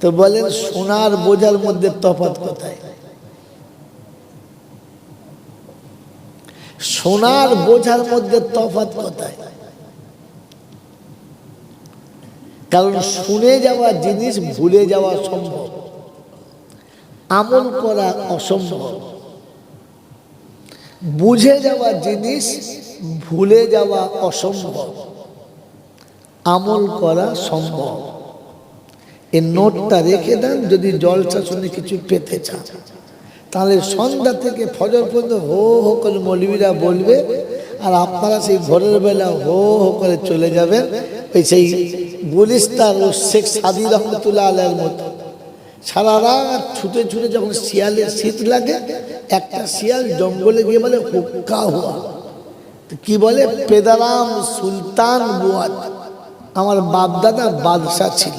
তো বলেন, সোনার বোঝার মধ্যে তফাৎ কোথায়? সোনার বোঝার মধ্যে তফাৎ কোথায়? কারণ শুনে যাওয়া জিনিস ভুলে যাওয়া সম্ভব। আমল করা অসম্ভব। বুঝে যাওয়া জিনিস ভুলে যাওয়া অসম্ভব। আমল করা সম্ভব। এই নোটটা রেখে দেন, যদি জলসা শুনে কিছু পেতে চান। তাহলে সন্ধ্যা থেকে ফজর পর্যন্ত হো হো করে মৌলবীরা বলবে, আর আপনারা সেই ভোরের বেলা হো হো করে চলে যাবেন ওই সেই গুলিস্তার ও শেখ সাদি রহমতুল্লাহ আলের মতো। সারা রাত ছুটে ছুটে যখন শিয়ালের শীত লাগে, একটা শিয়াল জঙ্গলে গিয়ে বলে, হুক্কা হুয়া। কি বলে? পেদারাম সুলতান বুয়াদ আমার বাপদাদা বাদশাহ ছিল